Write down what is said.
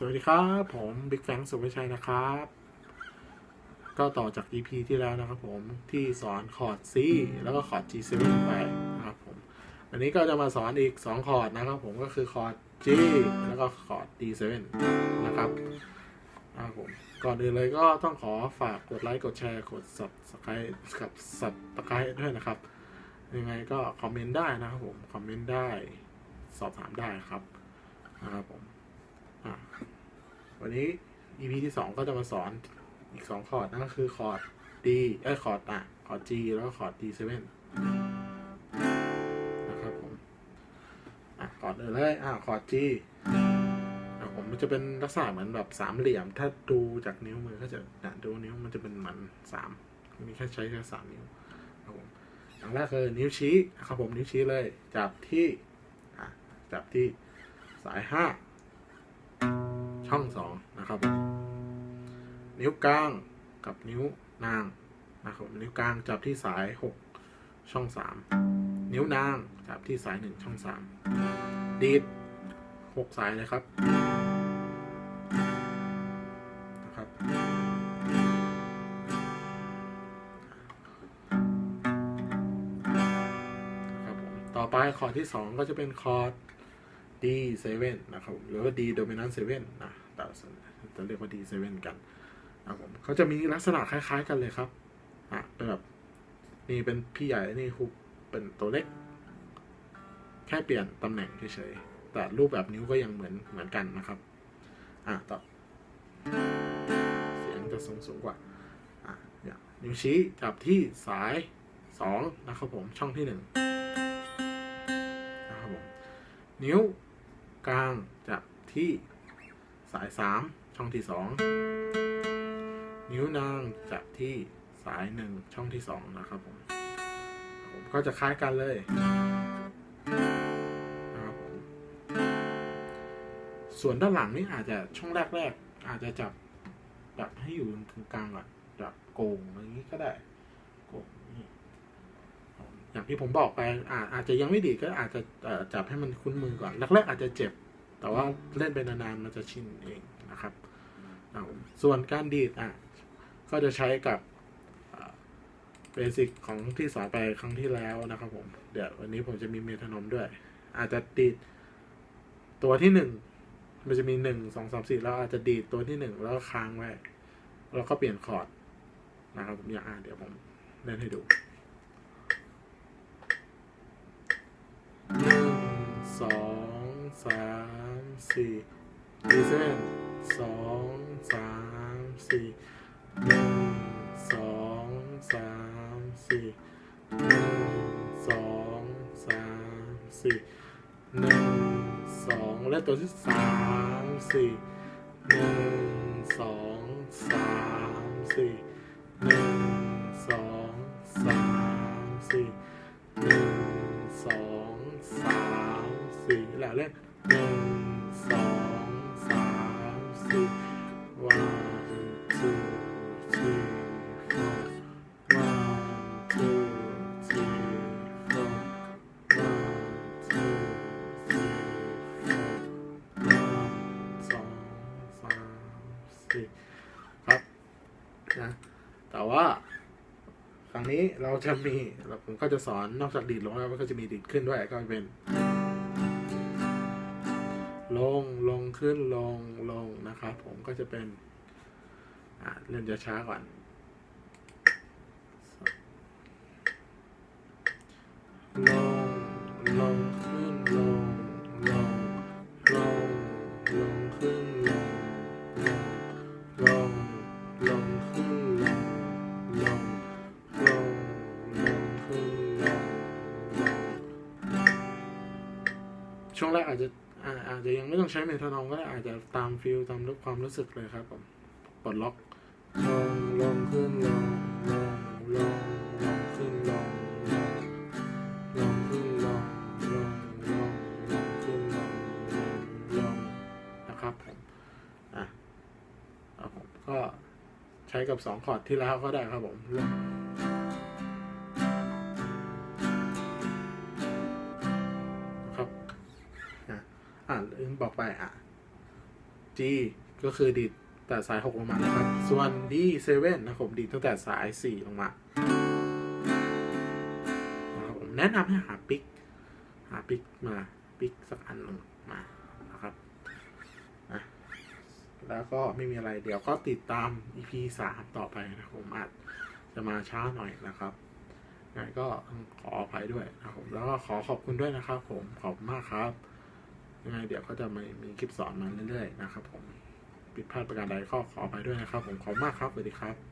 สวัสดีครับ ผมบิ๊กแฟงสุภชัยนะครับ ก็ต่อจาก EP ที่แล้วนะครับผมที่สอนคอร์ด C แล้วก็คอร์ด G7 ไปนะครับผมวันนี้ก็จะมาสอนอีก 2 คอร์ดนะครับผมก็คือคอร์ด G แล้วก็คอร์ด D7 นะครับนะครับผมก่อนอื่นเลยก็ต้องขอฝากกดไลค์กดแชร์กด subscribe กับ subscribe ด้วยนะครับ ยังไงก็คอมเมนต์ได้นะครับผมคอมเมนต์ได้สอบถามได้ครับนะครับผม วันนี้ EP ที่สองก็จะมาสอนอีกสองคอร์ดนั่นก็คือคอร์ด D เอ้ยคอร์ดอะคอร์ด G แล้วก็คอร์ด D7 นะครับผมอะก่อนอื่นเลยอะคอร์ด G อะผมมันจะเป็นลักษณะเหมือนแบบสามเหลี่ยม ถ้าดูจากนิ้วมือก็จะอะดูนิ้วมันจะเป็นเหมือนสามมีแค่ใช้แค่สามนิ้วครับผมอย่างแรกคือนิ้วชี้นะครับผมนิ้วชี้เลยจับที่อะจับที่สายห้า ช่องสองนะครับ นิ้วกลางกับนิ้วนางนะครับ นิ้วกลางจับที่สายหกช่องสามนิ้วนางจับที่สายหนึ่งช่องสามดีดหกสายเลยครับนะครับนะครับผมต่อไปคอร์ดที่สองก็จะเป็นคอร์ด D7 นะครับหรือว่า D dominant 7นะแต่จะเรียกว่า D7 กันนะครับผมเขาจะมีลักษณะคล้าย ๆ กันเลยครับอะเป็นแบบนี่เป็นพี่ใหญ่นี่ฮุบเป็นตัวเล็ก แค่เปลี่ยนตำแหน่งเฉยๆแต่รูปแบบนิ้วก็ยังเหมือนเหมือนกันนะครับอะต่อเสียงจะสูงสูงกว่าอะเนี่ยนิ้วชี้จับที่สายสองนะครับผมช่องที่หนึ่งนะครับผมนิ้ว กลางจับที่สายสามช่องที่สองนิ้วนางจับที่สายหนึ่งช่องที่สองนะครับผมผมก็จะคล้ายกันเลยนะครับผมส่วนด้านหลังนี่อาจจะช่องแรกๆอาจจะจับแบบให้อยู่ตรงกลางก่อนจับโกงอย่างนี้ก็ได้โกงนี่ อย่างที่ผมบอกไปอาจจะยังไม่ดีก็อาจจะจับให้มันคุ้นมือก่อนแรกๆอาจจะเจ็บ แต่ว่าเล่นไปนานๆมันจะชินเองนะครับส่วนการดีดอะก็จะใช้กับเบสิกของที่สอนไปครั้งที่แล้วนะครับผม เดี๋ยววันนี้ผมจะมีเมทานอมด้วย อาจจะดีดตัวที่หนึ่งมันจะมีหนึ่งสองสามสี่แล้วอาจจะดีดตัวที่หนึ่งแล้วก็ค้างไว้ แล้วก็เปลี่ยนคอร์ดนะครับผมอย่างอ่าเดี๋ยวผมเล่นให้ดู สองสามสี่ดีเซนสองสามสี่หนึ่งสองสามสี่หนึ่งสองสามสี่หนึ่งสองและตัวที่สามสี่หนึ่งสองสามสี่หนึ่ง แล้วเล่นหนึ่งสองสามสี่ one two three four one two three four one two three four one สองสามสี่ครับนะแต่ว่าครั้งนี้เราจะมีเราผมก็จะสอนนอกจากดีดลงแล้วมันก็จะมีดีดขึ้นด้วยก็เป็น ลงลงขึ้นลงลงนะครับ ผมก็จะเป็นอ่าเล่นช้าๆก่อน ลง ลง ขึ้น ลง ลง ลง ลง ขึ้น ลง ลง ลง ลง ขึ้น ลง ลง ลง ลง ขึ้น ลง ลง ช่วงแรกอาจจะ อาอาจจะยังไม่ต้องใช้เมทานอมก็ได้อาจจะตามฟิลตามรความรู้สึกเลยครับผมปลดล็อกลงลงขึ้นลงลงลงลงขึ้นลงลงลงขึ้นลงลงลงลงขึ้นลงลงลงนะครับผมอะครับผมก็ใช้กับสองคอร์ดที่แล้วก็ได้ครับผมลง ลืมบอกไปอะ G ก็คือดีดแต่สาย6ลงมานะครับ ส่วน D7 นะครับผมดีดตั้งแต่สาย4ลงมาครับผมแนะนำให้หาปิก หาปิกมาปิกสักอันหนึ่งมานะครับนะแล้วก็ไม่มีอะไรเดี๋ยวก็ติดตาม EP 3ต่อไปนะครับผมอาจจะมาช้าหน่อยนะครับยังไงก็ขออภัยด้วยนะครับผมแล้วก็ขอขอบคุณด้วยนะครับผมขอบมากครับ ยังไงเดี๋ยวก็จะมีมีคลิปสอนมาเรื่อยๆนะครับผมผิดพลาดประการใดก็ขอไปด้วยนะครับ ผมขอบมากครับสวัสดีครับ